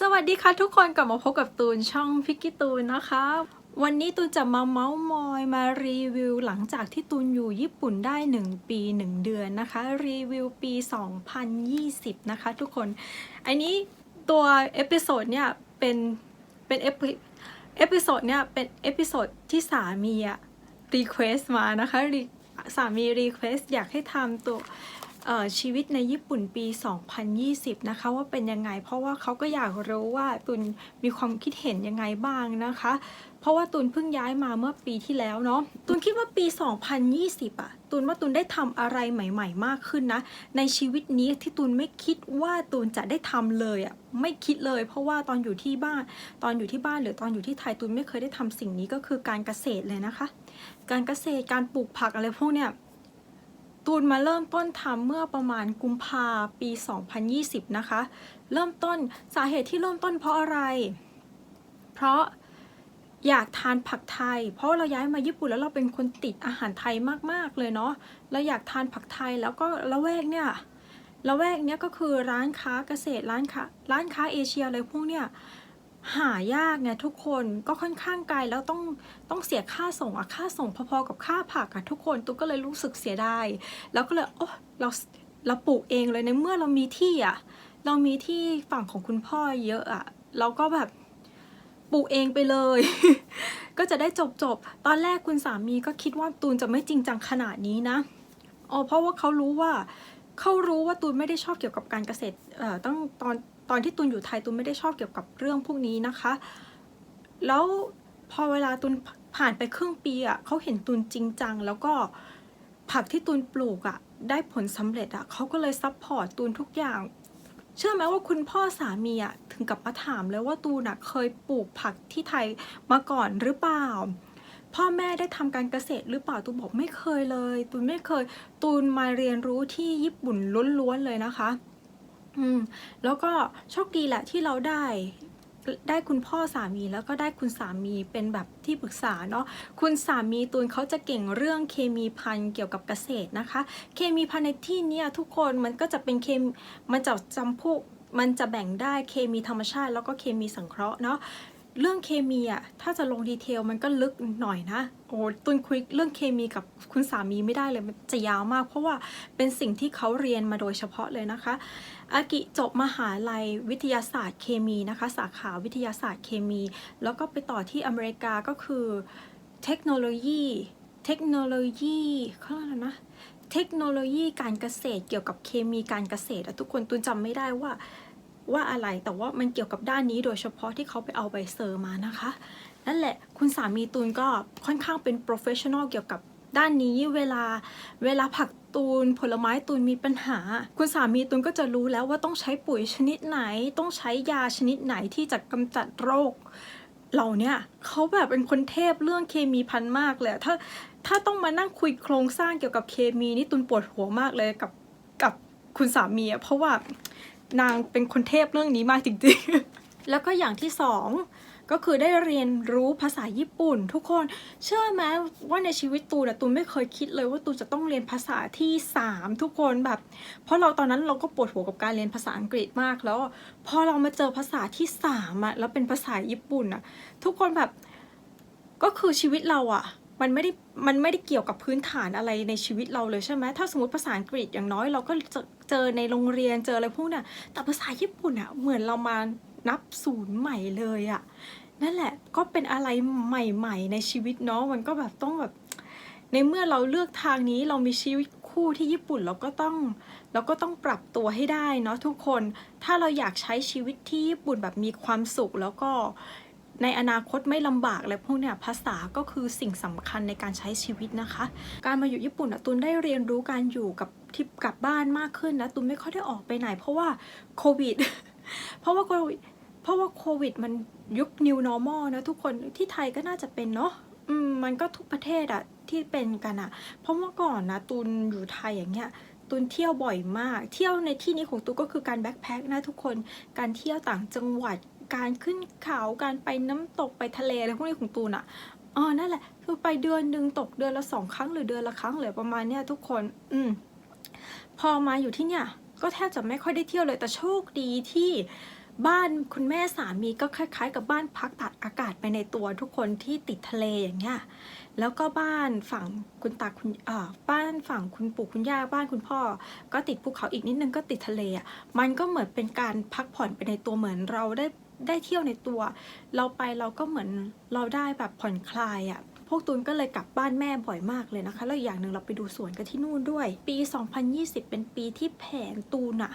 สวัสดีค่ะทุกคนกลับมาพบกับตูนช่องพิกกี้ตูนนะคะ วันนี้ตูนจะมาเมาส์มอยมารีวิวหลังจากที่ตูนอยู่ญี่ปุ่นได้ 1 ปี 1 เดือนนะคะ รีวิวปี 2020 นะคะทุกคน อันนี้ตัวเอพิโซดเนี่ยเป็นเป็นเอพิเอพิโซดเนี่ยเป็นเอพิโซดที่สามีอะรีเควสมานะคะสามีรีเควสอยากให้ทำตัว ชีวิตในญี่ปุ่นปี 2020 นะคะ ว่าเป็นยังไง เพราะว่าเขาก็อยากรู้ว่าตุนมีความคิดเห็นยังไงบ้างนะคะ เพราะว่าตุนเพิ่งย้ายมาเมื่อปีที่แล้วเนาะตุนคิดว่าปี 2020อะตุนว่าตุนได้ทำอะไรใหม่ ๆ มากขึ้นนะ ในชีวิตนี้ที่ตุนไม่คิดว่าตุนจะได้ทำเลยอะไม่คิดเลย เพราะว่าตอนอยู่ที่บ้าน ตอนอยู่ที่บ้านหรือตอนอยู่ที่ไทยตุนไม่เคยได้ทำสิ่งนี้ก็คือการเกษตรเลยนะคะ การเกษตรการปลูกผักอะไรพวกเนี้ย ตูนมาเริ่มต้นทำเมื่อประมาณกุมภาปี 2020 นะคะ เริ่มต้นสาเหตุที่เริ่มต้นเพราะอะไร เพราะอยากทานผักไทย เพราะเราย้ายมาญี่ปุ่นแล้วเราเป็นคนติดอาหารไทยมากๆเลยเนาะเราอยากทานผักไทยแล้วก็ละแวกเนี่ยละแวกเนี้ยก็คือร้านค้าเกษตรร้านค้าร้านค้าเอเชียอะไรพวกเนี้ย หายากไงทุกคนก็ค่อนข้างไกลแล้วต้องต้องเสียค่าส่งอะค่าส่งพอๆกับค่าผักอะทุกคนตุ๊กก็เลยรู้สึกเสียดายแล้วก็เลยโอ้เราเราปลูกเองเลยในเมื่อเรามีที่อะเรามีที่ฝั่งของคุณพ่อเยอะอะเราก็แบบปลูกเองไปเลย ก็จะได้จบจบๆตอนแรกคุณสามีก็คิดว่าตูนจะไม่จริงจังขนาดนี้นะอ๋อเพราะว่าเขารู้ว่า เขารู้ว่าตูนไม่ได้ชอบเกี่ยวกับการเกษตรเอ่อตั้งตอนตอนที่ตูนอยู่ไทยตูนไม่ได้ชอบเกี่ยวกับเรื่องพวกนี้นะคะ แล้วพอเวลาตุนผ่านไปครึ่งปีอะเขาเห็นตุนจริงจัง แล้วก็ผักที่ตุนปลูกอะได้ผลสำเร็จอะเขาก็เลยซัพพอร์ตตูนทุกอย่าง เชื่อไหมว่าคุณพ่อสามีอะถึงกับมาถามเลยว่าตูนอะเคยปลูกผักที่ไทยมาก่อนหรือเปล่า พ่อแม่ได้ทำการเกษตรหรือเปล่าตูนบอกไม่เคยเลย ตูนไม่เคย ตูนมาเรียนรู้ที่ญี่ปุ่นล้วนๆเลยนะคะ อืม แล้วก็โชคดีแหละที่เราได้ได้คุณพ่อสามีแล้วก็ได้คุณสามีเป็นแบบที่ปรึกษาเนาะคุณสามีตูนเขาจะเก่งเรื่องเคมีพันเกี่ยวกับเกษตรนะคะ เคมีพันในที่นี้ทุกคนมันก็จะเป็นเคมีมันจะจำพวกมันจะแบ่งได้เคมีธรรมชาติ แล้วก็เคมีสังเคราะห์เนาะ เรื่องเคมีอะถ้าจะลงดีเทลมันก็ลึกหน่อยนะ โอ้ตุนคุยเรื่องเคมีกับคุณสามีไม่ได้เลยมันจะยาวมาก เพราะว่าเป็นสิ่งที่เขาเรียนมาโดยเฉพาะเลยนะคะ อากิจบมหาลัยวิทยาศาสตร์เคมีนะคะ สาขาวิทยาศาสตร์เคมี แล้วก็ไปต่อที่อเมริกาก็คือเทคโนโลยีเทคโนโลยีเขาเรียกอะไรนะเทคโนโลยีการเกษตรเกี่ยวกับเคมีการเกษตรอะทุกคนตุนจำไม่ได้ว่า ว่าอะไรแต่ว่ามันเกี่ยวกับด้านนี้โดยเฉพาะที่เขาไปเอาใบเซอร์มานะคะ นั่นแหละคุณสามีตูนก็ค่อนข้างเป็น professional เกี่ยวกับด้านนี้เวลาเวลาผักตูนผลไม้ตูนมีปัญหา คุณสามีตูนก็จะรู้แล้วว่าต้องใช้ปุ๋ยชนิดไหน ต้องใช้ยาชนิดไหนที่จะกำจัดโรคเหล่านี้เขาแบบเป็นคนเทพเรื่องเคมีพันมากเลยถ้าถ้าต้องมานั่งคุยโครงสร้างเกี่ยวกับเคมีนี่ตุนปวดหัวมากเลยกับกับคุณสามีอะเพราะว่า นางเป็นคนเทพเรื่องนี้มากจริงๆ แล้วก็อย่างที่สองก็คือได้เรียนรู้ภาษาญี่ปุ่น ทุกคนเชื่อไหมว่าในชีวิตตูนะตูนไม่เคยคิดเลยว่าตูจะต้องเรียนภาษาที่สามทุกคนแบบ เพราะเราตอนนั้นเราก็ปวดหัวกับการเรียนภาษาอังกฤษมากแล้วพอเรามาเจอภาษาที่สามอะแล้วเป็นภาษาญี่ปุ่นอะทุกคนแบบก็คือชีวิตเราอะ มันไม่ได้มันไม่ได้เกี่ยวกับพื้นฐานอะไรในชีวิตเราเลยใช่ไหมถ้าสมมติภาษาอังกฤษอย่างน้อยเราก็เจอในโรงเรียนเจออะไรพวกเนี้ยแต่ภาษาญี่ปุ่นอะเหมือนเรามานับศูนย์ใหม่เลยอะนั่นแหละก็เป็นอะไรใหม่ๆ ในชีวิตเนาะมันก็แบบต้องแบบ ในเมื่อเราเลือกทางนี้เรามีชีวิตคู่ที่ญี่ปุ่นเราก็ต้องเราก็ต้องปรับตัวให้ได้เนาะทุกคนถ้าเราอยากใช้ชีวิตที่ญี่ปุ่นแบบมีความสุขแล้วก็ ในอนาคตไม่ลำบากอะพวกเนี้ยภาษาก็คือสิ่งสำคัญในการใช้ชีวิตนะคะ การมาอยู่ญี่ปุ่นตุนได้เรียนรู้การอยู่กับที่กับบ้านมากขึ้นนะตุนไม่ค่อยได้ออกไปไหน เพราะว่าโควิด เพราะว่าโควิดเพราะว่าโควิดมันยุค new normal นะทุกคนที่ไทยก็น่าจะเป็นเนาะอืมมันก็ทุกประเทศอะที่เป็นกันอะเพราะเมื่อก่อนนะตุนอยู่ไทยอย่างเงี้ยตุนเที่ยวบ่อยมาก เที่ยวในที่นี้ของตุนก็คือการแบ็คแพ็คนะทุกคน การเที่ยวต่างจังหวัด การขึ้นเขาการไปน้ำตกไปทะเลอะไรพวกนี้ของตูนอะอ๋อนั่นแหละคือไปเดือนหนึ่งตกเดือนละสองครั้งหรือเดือนละครั้งเลยประมาณเนี้ยทุกคน อืมพอมาอยู่ที่เนี่ยก็แทบจะไม่ค่อยได้เที่ยวเลยแต่โชคดีที่บ้านคุณแม่สามีก็คล้ายๆ กับบ้านพักตัดอากาศไปในตัวทุกคนที่ติดทะเลอย่างเงี้ย แล้วก็บ้านฝั่งคุณตาคุณเอ่อบ้านฝั่งคุณปู่คุณย่าบ้านคุณพ่อ ก็ติดภูเขาอีกนิดนึงก็ติดทะเลอะมันก็เหมือนเป็นการพักผ่อนไปในตัวเหมือนเราได้ ได้เที่ยวในตัว เราไปเราก็เหมือนเราได้แบบผ่อนคลายอะพวกตูนก็เลยกลับบ้านแม่บ่อยมากเลยนะคะ แล้วอย่างหนึ่งเราไปดูสวนกันที่นู่นด้วย ปี 2020 เป็นปีที่แผนตูนอะ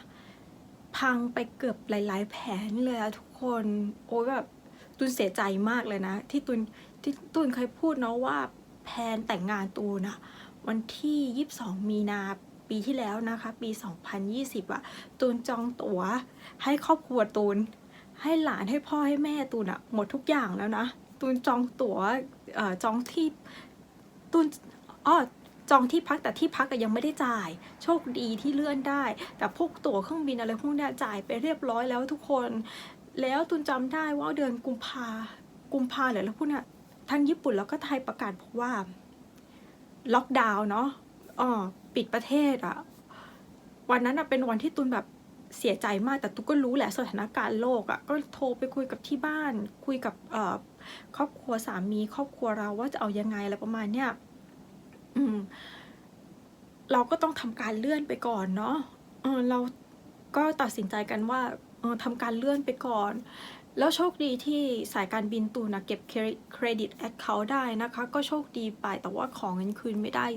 พังไปเกือบหลาย ๆ แผนเลยอะทุกคนโอ้ยแบบตูนเสียใจมากเลยนะ ที่ตูนที่ตูนเคยพูดเนาะว่าแผนแต่งงานตูนอะวันที่ 22 มีนาปีที่แล้วนะคะ ปี 2020อะตูนจองตั๋วให้ครอบครัวตูน ให้หลานให้พ่อให้แม่ตูนอะหมดทุกอย่างแล้วนะตูนจองตั๋วจองที่ตูนอ้อจองที่พักแต่ที่พักก็ยังไม่ได้จ่าย โชคดีที่เลื่อนได้ แต่พวกตั๋วเครื่องบินอะไรพวกนี้จ่ายไปเรียบร้อยแล้วทุกคน แล้วตูนจำได้ว่าเดือนกุมภากุมภาหรือแล้วพวกนี้ทั้งญี่ปุ่นแล้วก็ไทยประกาศบอกว่า ล็อกดาวน์เนาะอ๋อปิดประเทศอะวันนั้นอะเป็นวันที่ตูนแบบ เสียใจมากแต่ตูนก็รู้แหละสถานการณ์โลกอะก็โทรไปคุยกับที่บ้าน คุยกับเอครอบครัวสามีครอบครัวเราว่าจะเอายังไงอะไรประมาณเนี้ยอืม เราก็ต้องทำการเลื่อนไปก่อนเนาะเออเราก็ตัดสินใจกันว่าเออทำการเลื่อนไปก่อน แล้วโชคดีที่สายการบินตูนะเก็บเครดิตแอคเคาท์ได้นะคะ ก็โชคดีไปแต่ว่าของเงินคืนไม่ได้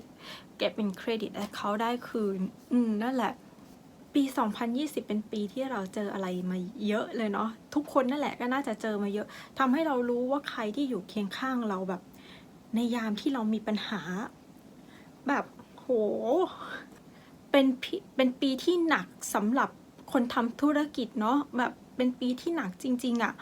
เก็บเป็นเครดิตแอคเคาท์ได้คืน อืมนั่นแหละ ปี 2020 เป็นปีที่เราเจออะไรมาเยอะเลยเนาะทุกคนนั่นแหละก็น่าจะเจอมาเยอะทำให้เรารู้ว่าใครที่อยู่เคียงข้างเราแบบ ในยามที่เรามีปัญหา แบบโห เป็นเป็นปีที่หนักสำหรับคนทำธุรกิจเนาะแบบเป็นปีที่หนักจริง ๆอะ่ะ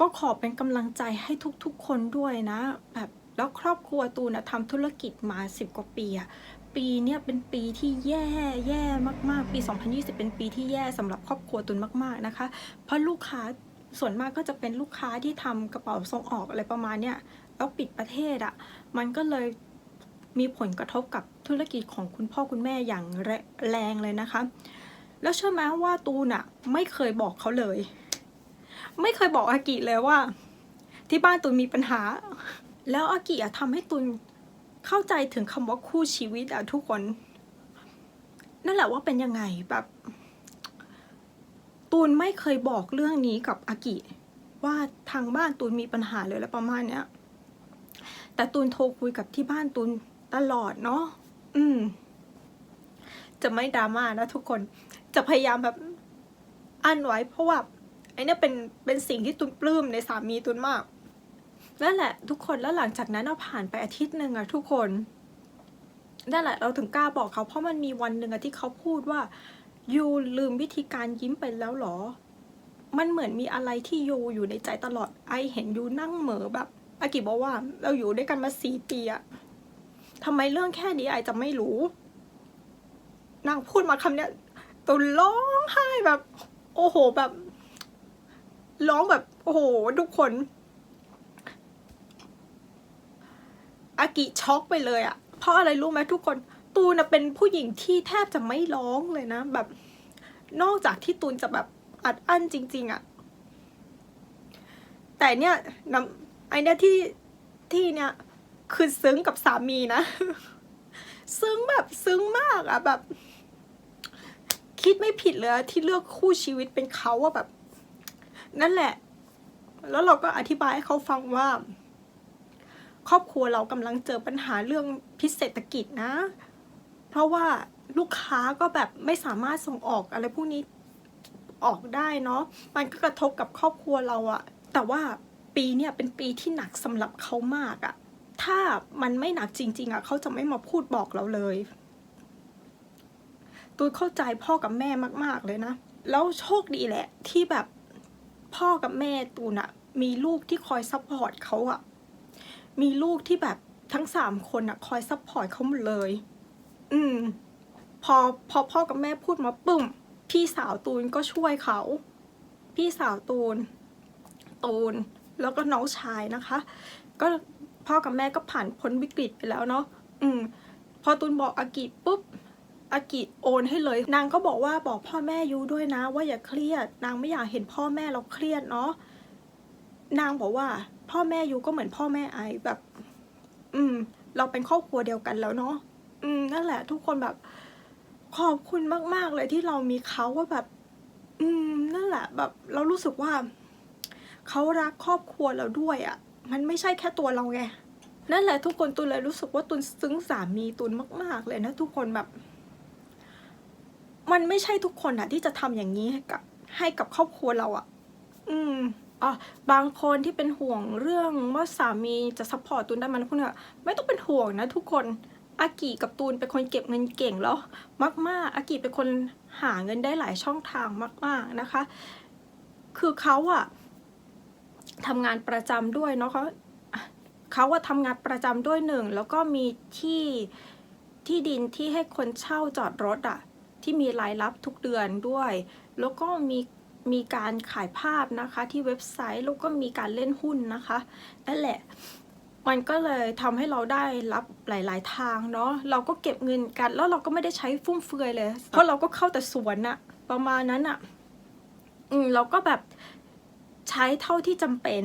ก็ขอเป็นกำลังใจให้ทุกๆ คนด้วยนะ แบบแล้วครอบครัวตูนนะทำธุรกิจมาสิบกว่าปีอะ ปีเนี้ยเป็นปีที่แย่แย่มากๆ ปี 2020 เป็นปีที่แย่สำหรับครอบครัวตูนมากๆนะคะ เพราะลูกค้าส่วนมากก็จะเป็นลูกค้าที่ทำกระเป๋าส่งออกอะไรประมาณเนี้ยแล้วปิดประเทศอะ่ะมันก็เลยมีผลกระทบกับธุรกิจของคุณพ่อคุณแม่อย่างแรแรงเลยนะคะ แล้วเชื่อไหมว่าตูนอะไม่เคยบอกเขาเลย ไม่เคยบอกอากิเลยว่า ที่บ้านตูนมีปัญหา แล้วอากิอะทำให้ตูน เข้าใจถึงคำว่าคู่ชีวิตอะทุกคน นั่นแหละว่าเป็นยังไงแบบ ตูนไม่เคยบอกเรื่องนี้กับอากิว่าทางบ้านตูนมีปัญหาเลยแล้วประมาณเนี้ยแต่ตูนโทรคุยกับที่บ้านตูนตลอดเนาะอืม จะไม่ดราม่านะทุกคน จะพยายามแบบอั้นไว้เพราะว่าไอ้นี่เป็นเป็นสิ่งที่ตุนปลื้มในสามีตุนมาก นั่นแหละทุกคนแล้วหลังจากนั้นเราผ่านไปอาทิตย์หนึ่งอะทุกคนนั่นแหละเราถึงกล้าบอกเขาเพราะมันมีวันหนึ่งอะที่เขาพูดว่ายูลืมวิธีการยิ้มไปแล้วเหรอ มันเหมือนมีอะไรที่ยูอยู่ในใจตลอดไอเห็นยูนั่งเหม่อแบบอากิบอกว่าเราอยู่ด้วยกันมาสี่ปีอะทำไมเรื่องแค่นี้ไอจะไม่รู้นางพูดมาคำเนี้ยตุนร้องไห้แบบ โอ้โหแบบ ร้องแบบ โอ้โห ทุกคน อากิช็อกไปเลยอะเพราะอะไรรู้ไหมทุกคนตูนเป็นผู้หญิงที่แทบจะไม่ร้องเลยนะ แบบ นอกจากที่ตูนจะแบบอัดอั้นจริง ๆอะแต่เนี่ยน้ำไอเนี่ยที่ที่เนี่ยคือซึ้งกับสามีนะ ซึ้งแบบซึ้งมากอะแบบ คิดไม่ผิดเลยที่เลือกคู่ชีวิตเป็นเขาอะแบบ นั่นแหละ แล้วเราก็อธิบายให้เขาฟังว่า ครอบครัวเรากำลังเจอปัญหาเรื่องพิษเศรษฐกิจนะ เพราะว่าลูกค้าก็แบบไม่สามารถส่งออกอะไรพวกนี้ออกได้เนาะมันก็กระทบกับครอบครัวเราอะแต่ว่าปีเนี้ยเป็นปีที่หนักสำหรับเขามากอะถ้ามันไม่หนักจริง ๆอะเขาจะไม่มาพูดบอกเราเลยตูนเข้าใจพ่อกับแม่มาก ๆเลยนะ แล้วโชคดีแหละที่แบบพ่อกับแม่ตูนอะมีลูกที่คอยซัพพอร์ตเขาอะ มีลูกที่แบบทั้งสามคนอะคอยซัพพอร์ตเขาหมดเลย อืม พอพอพ่อกับแม่พูดมาปึ้มพี่สาวตูนก็ช่วยเขา พี่สาวตูน ตูน แล้วก็น้องชายนะคะ ก็พ่อกับแม่ก็ผ่านพ้นวิกฤตไปแล้วเนาะ อืม พอตูนบอกอากิปุ๊บ อากิโอนให้เลย นางก็บอกว่าบอกพ่อแม่ยูด้วยนะ ว่าอย่าเครียด นางไม่อยากเห็นพ่อแม่เราเครียดเนาะ นางบอกว่า พ่อแม่ยูก็เหมือนพ่อแม่ไอแบบ อืม เราเป็นครอบครัวเดียวกันแล้วเนาะอืมนั่นแหละ ทุกคนแบบขอบคุณมาก ๆ เลยที่เรามีเขาว่าแบบ อืม นั่นแหละ แบบ เรารู้สึกว่าเขารักครอบครัวเราด้วยอะ่ะ มันไม่ใช่แค่ตัวเราไงนั่นแหละทุกคนตุนเลยรู้สึกว่าตุนซึ้งสามีตุนมาก ๆ เลยนะทุกคนแบบ มันไม่ใช่ทุกคนอะที่จะทำอย่างนี้ให้กับ ให้กับครอบครัวเราอะอืม อะบางคนที่เป็นห่วงเรื่องว่าสามีจะซัพพอร์ตตุนได้ไหมนพวกเนี้ยไม่ต้องเป็นห่วงนะทุกคนอากิกับตูนเป็นคนเก็บเงินเก่งแล้วมากๆอากิเป็นคนหาเงินได้หลายช่องทางมาก ๆนะคะ คือเขาอะทำงานประจำด้วยเนาะเขาเขาว่าทำงานประจำด้วยหนึ่งแล้วก็มีที่ที่ดินที่ให้คนเช่าจอดรถอะที่มีรายรับทุกเดือนด้วย แล้วก็มี มีการขายภาพนะคะที่เว็บไซต์แล้วก็มีการเล่นหุ้นนะคะนั่นแหละ มันก็เลยทำให้เราได้รับหลาย ๆ ทางเนาะเราก็เก็บเงินกัน แล้วเราก็ไม่ได้ใช้ฟุ่มเฟือยเลย เพราะเราก็เข้าแต่สวนอะประมาณนั้นอะอืมเราก็แบบใช้เท่าที่จำเป็น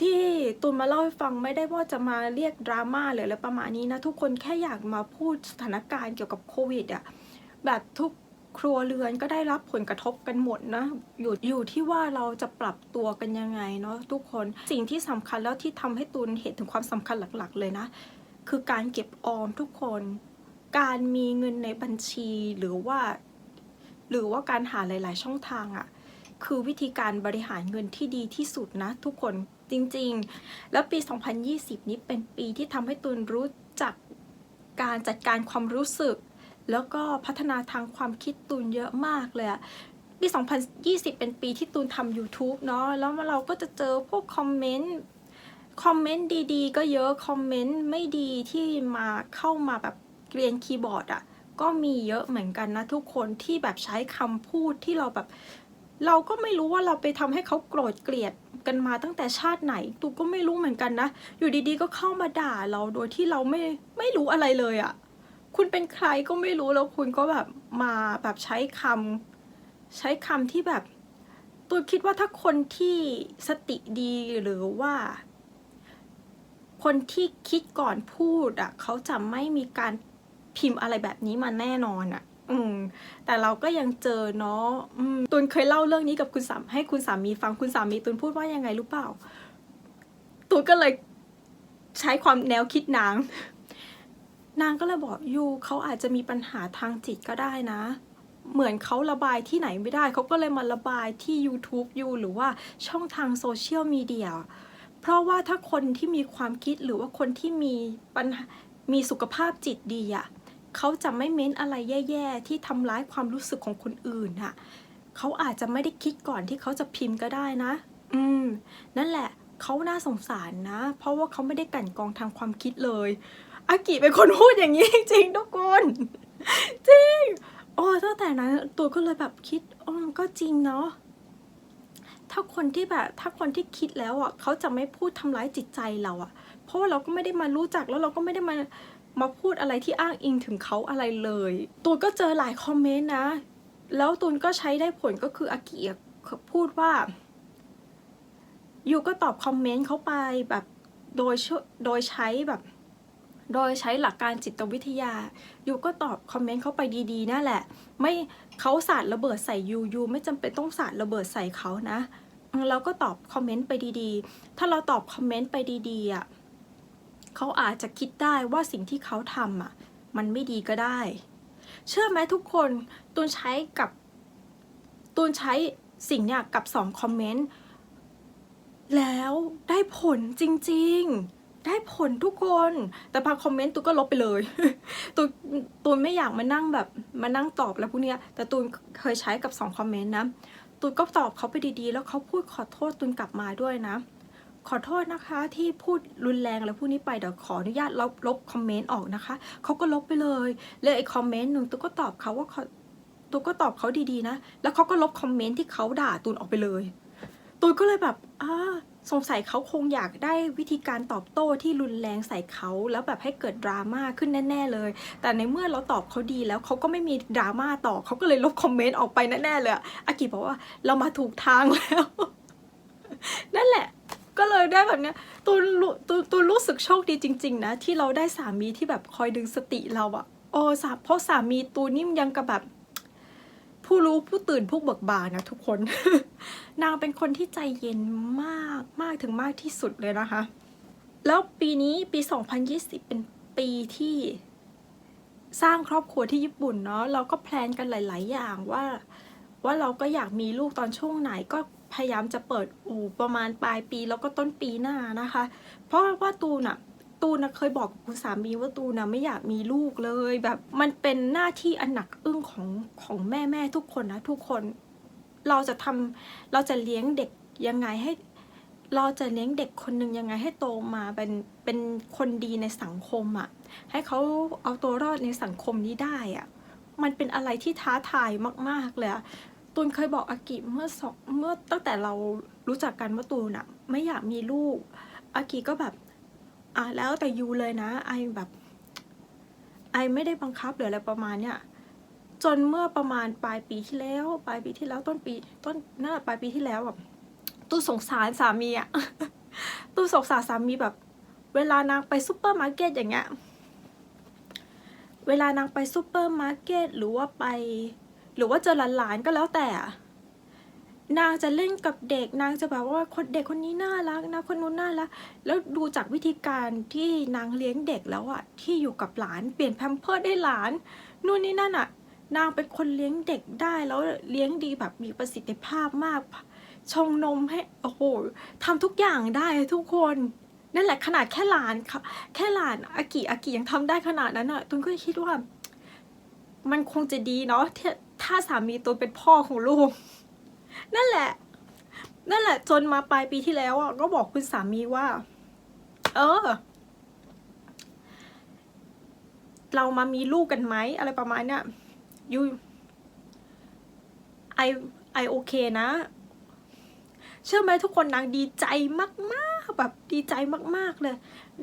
ที่ตูนมาเล่าให้ฟังไม่ได้ว่าจะมาเรียกดราม่าหรืออะไรประมาณนี้นะ ทุกคนแค่อยากมาพูดสถานการณ์เกี่ยวกับโควิดอะแบบทุก ครัวเรือนก็ได้รับผลกระทบกันหมดนะอยู่อยู่ที่ว่าเราจะปรับตัวกันยังไงเนาะทุกคนสิ่งที่สำคัญแล้วที่ทำให้ตูนเห็นถึงความสำคัญหลักๆ เลยนะ คือการเก็บออมทุกคน การมีเงินในบัญชีหรือว่า หรือว่าการหาหลาย ๆ ช่องทางอะคือวิธีการบริหารเงินที่ดีที่สุดนะทุกคนจริงๆ แล้วปี 2020 นี้เป็นปีที่ทำให้ตูนรู้จักการจัดการความรู้สึก แล้วก็พัฒนาทางความคิดตูนเยอะมากเลยอะปี 2020 เป็นปีที่ตูนทำ YouTube เนาะแล้วเราก็จะเจอพวกคอมเมนต์คอมเมนต์ดีๆ ก็เยอะคอมเมนต์ไม่ดีที่มาเข้ามาแบบเรียนคีย์บอร์ดอะก็มีเยอะเหมือนกันนะทุกคนที่แบบใช้คำพูดที่เราแบบ เราก็ไม่รู้ว่าเราไปทำให้เขาโกรธเกลียดกันมาตั้งแต่ชาติไหนตูก็ไม่รู้เหมือนกันนะ อยู่ดีๆก็เข้ามาด่าเราโดยที่เราไม่ไม่รู้อะไรเลยอะ คุณเป็นใครก็ไม่รู้แล้วคุณก็แบบมาแบบใช้คำใช้คำที่แบบตัวคิดว่าถ้าคนที่สติดีหรือว่า คนที่คิดก่อนพูดอะเขาจะไม่มีการพิมพ์อะไรแบบนี้มาแน่นอนอะ อืม แต่เราก็ยังเจอเนาะตุนเคยเล่าเรื่องนี้กับคุณสามให้คุณสามีฟังคุณสามีตุนพูดว่ายังไงรู้เปล่าตุนก็เลยใช้ความแนวคิดนาง นางก็เลยบอกยูเขาอาจจะมีปัญหาทางจิตก็ได้นะ เหมือนเขาระบายที่ไหนไม่ได้ เขาก็เลยมาระบายที่ YouTube ยูหรือว่าช่องทางโซเชียลมีเดียเพราะว่าถ้าคนที่มีความคิดหรือว่าคนที่มีปัญหามีสุขภาพจิตดีอะ่ะเขาจะไม่เม้นอะไรแย่ๆ ที่ทำร้ายความรู้สึกของคนอื่นอะเขาอาจจะไม่ได้คิดก่อนที่เขาจะพิมพ์ก็ได้นะ อืม นั่นแหละเขาน่าสงสารนะ เพราะว่าเขาไม่ได้กั่นกองทางความคิดเลย อากิเป็นคนพูดอย่างนี้ จริงทุกคนจริงโอ้ตั้งแต่นั้นตัวก็เลยแบบคิดอ๋อก็จริงเนาะถ้าคนที่แบบถ้าคนที่คิดแล้วอะเขาจะไม่พูดทำร้ายจิตใจเราอะ เพราะว่าเราก็ไม่ได้มารู้จักแล้วเราก็ไม่ได้มามาพูดอะไรที่อ้างอิงถึงเขาอะไรเลยตูนก็เจอหลายคอมเมนต์นะ แล้วตูนก็ใช้ได้ผลก็คืออากิพูดว่ายูก็ตอบคอมเมนต์เขาไปแบบโดยโดยใช้แบบ โดยใช้หลักการจิตวิทยา ยูก็ตอบคอมเมนต์เขาไปดีๆนั่นแหละ ไม่เขาสาดระเบิดใส่ยูยูไม่จำเป็นต้องสาดระเบิดใส่เขานะเราก็ตอบคอมเมนต์ไปดีๆ ถ้าเราตอบคอมเมนต์ไปดีๆอะเขาอาจจะคิดได้ว่าสิ่งที่เขาทำอะ มันไม่ดีก็ได้ เชื่อไหมทุกคนตูนใช้กับตูนใช้สิ่งเนี้ยกับสองคอมเมนต์แล้วได้ผลจริง ๆ ได้ผลทุกคน แต่บางคอมเมนต์ตูนก็ลบไปเลยตูนตูนไม่อยากมานั่งแบบมานั่งตอบแล้วพวกเนี้ย แต่ตูนเคยใช้กับสองคอมเมนต์นะตูนก็ตอบเขาไปดีๆ แล้วเขาพูดขอโทษตูนกลับมาด้วยนะ ขอโทษนะคะที่พูดรุนแรงแล้วพวกนี้ไปเดี๋ยวขออนุญาตลบลบคอมเมนต์ออกนะคะเขาก็ลบไปเลยเลยไอ้คอมเมนต์หนึ่งตูนก็ตอบเขาว่าตูนก็ตอบเขาดีๆนะ แล้วเขาก็ลบคอมเมนต์ที่เขาด่าตูนออกไปเลยตูนก็เลยแบบอ่า สงสัยเขาคงอยากได้วิธีการตอบโต้ที่รุนแรงใส่เขาแล้วแบบให้เกิดดราม่าขึ้นแน่ ๆเลย แต่ในเมื่อเราตอบเขาดีแล้วเขาก็ไม่มีดราม่าต่อเขาก็เลยลบคอมเมนต์ออกไปแน่ๆเลยอากิบอกว่าเรามาถูกทางแล้ว นั่นแหละก็เลยได้แบบเนี้ยตูนรู้ตูนตูนรู้สึกโชคดีจริง ๆ นะ ที่เราได้สามีที่แบบคอยดึงสติเราอะโอ้สาเพราะสามีตูนนี่ยังกับแบบ ผู้รู้ผู้ตื่นผู้เบิกบานนะทุกคน นางเป็นคนที่ใจเย็นมากมากถึงมากที่สุดเลยนะคะ แล้วปีนี้ปี 2020 เป็นปีที่สร้างครอบครัวที่ญี่ปุ่นเนาะเราก็แพลนกันหลาย ๆ อย่างว่า ว่าเราก็อยากมีลูกตอนช่วงไหนก็พยายามจะเปิดอู่ประมาณปลายปีแล้วก็ต้นปีหน้านะคะ เพราะว่าตูนอะ ตูนนะเคยบอกกับคุณสามีว่าตูนนะไม่อยากมีลูกเลย แบบมันเป็นหน้าที่อันหนักอึ้งของของแม่แม่ทุกคนนะทุกคน เราจะทำเราจะเลี้ยงเด็กยังไงให้ เราจะเลี้ยงเด็กคนหนึ่งยังไงให้โตมาเป็นเป็นคนดีในสังคมอะ่ะ ให้เขาเอาตัวรอดในสังคมนี้ได้อะ่ะมันเป็นอะไรที่ท้าทายมาก ๆ เลยอะตูนเคยบอกอากิเมื่อสองเมื่อตั้งแต่เรารู้จักกันว่าตูนอะไม่อยากมีลูก อากิก็แบบ อะแล้วแต่ยูเลยนะ ไอแบบไอไม่ได้บังคับหรืออะไรประมาณเนี้ยจนเมื่อประมาณปลายปีที่แล้ว ปลายปีที่แล้วต้นปีต้นน่าปลายปีที่แล้วแบบตู้สงสารสามีอะตู้สงสารสามีแบบ เวลานางไปซูเปอร์มาร์เก็ตอย่างเงี้ยเวลานางไปซูเปอร์มาร์เก็ตหรือว่าไป หรือว่าเจอหลานๆก็แล้วแต่ นางจะเล่นกับเด็ก นางจะแบบว่าคนเด็กคนนี้น่ารักนะคนนู้นน่ารักแล้วดูจากวิธีการที่นางเลี้ยงเด็กแล้วอะที่อยู่กับหลานเปลี่ยนแพมเพิร์สให้หลานนู่นนี่นั่นอะนางเป็นคนเลี้ยงเด็กได้แล้วเลี้ยงดีแบบมีประสิทธิภาพมาก ชงนมให้โอ้โหทำทุกอย่างได้ทุกคนนั่นแหละขนาดแค่หลานค่ะแค่หลานอากิอากิยังทำได้ขนาดนั้นอะตุนก็คิดว่า มันคงจะดีเนาะถ้าสามีตัวเป็นพ่อของลูก นั่นแหละ นั่นแหละ จนมาปลายปีที่แล้วอะก็บอกคุณสามีว่า เออ เรามามีลูกกันไหมอะไรประมาณเนี้ยยูไอไอโอเคนะ เชื่อไหมทุกคนนางดีใจมากๆแบบดีใจมากๆเลย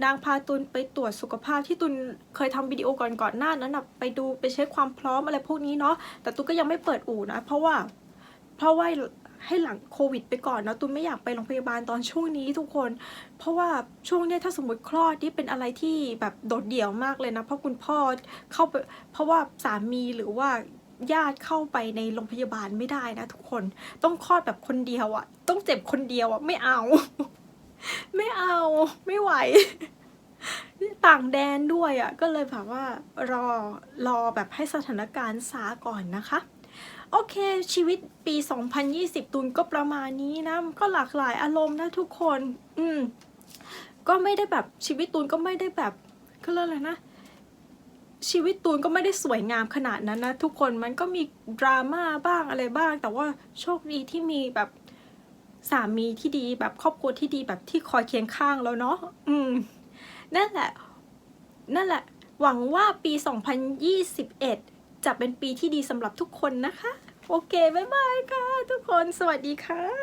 นางพาตุนไปตรวจสุขภาพที่ตุนเคยทำวิดีโอก่อนก่อนๆหน้านั้นนะไปดูไปเช็คความพร้อมอะไรพวกนี้เนาะแต่ตุนก็ยังไม่เปิดอู่นะ เพราะว่า เพราะว่าให้หลังโควิดไปก่อนนะตุนไม่อยากไปโรงพยาบาลตอนช่วงนี้ทุกคน เพราะว่าช่วงนี้ถ้าสมมติคลอดนี่เป็นอะไรที่แบบโดดเดี่ยวมากเลยนะ เพราะคุณพ่อเข้าไปเพราะว่าสามีหรือว่าญาติเข้าไปในโรงพยาบาลไม่ได้นะทุกคนต้องคลอดแบบคนเดียวอะ่ะ ต้องเจ็บคนเดียวอะ่ะไม่เอา ไม่เอาไม่ไหว ต่างแดนด้วยอะ่ะ ก็เลยแบบว่ารอรอแบบให้สถานการณ์ซาก่อนนะคะ โอเคชีวิตปี 2020 ตุนก็ประมาณนี้นะก็หลากหลายอารมณ์นะทุกคน อืม ก็ไม่ได้แบบชีวิตตูนก็ไม่ได้แบบก็เรียกอะไรนะชีวิตตูนก็ไม่ได้สวยงามขนาดนั้นนะ ทุกคนมันก็มีดราม่าบ้างอะไรบ้าง แต่ว่าโชคดีที่มีแบบสามีที่ดีแบบครอบครัวที่ดีแบบที่คอยเคียงข้างแล้วเนาะอืม นั่นแหละ นั่นแหละ หวังว่าปี 2021 จะเป็นปีที่ดีสำหรับทุกคนนะคะ โอเค บ๊ายบายค่ะ ทุกคน สวัสดีค่ะ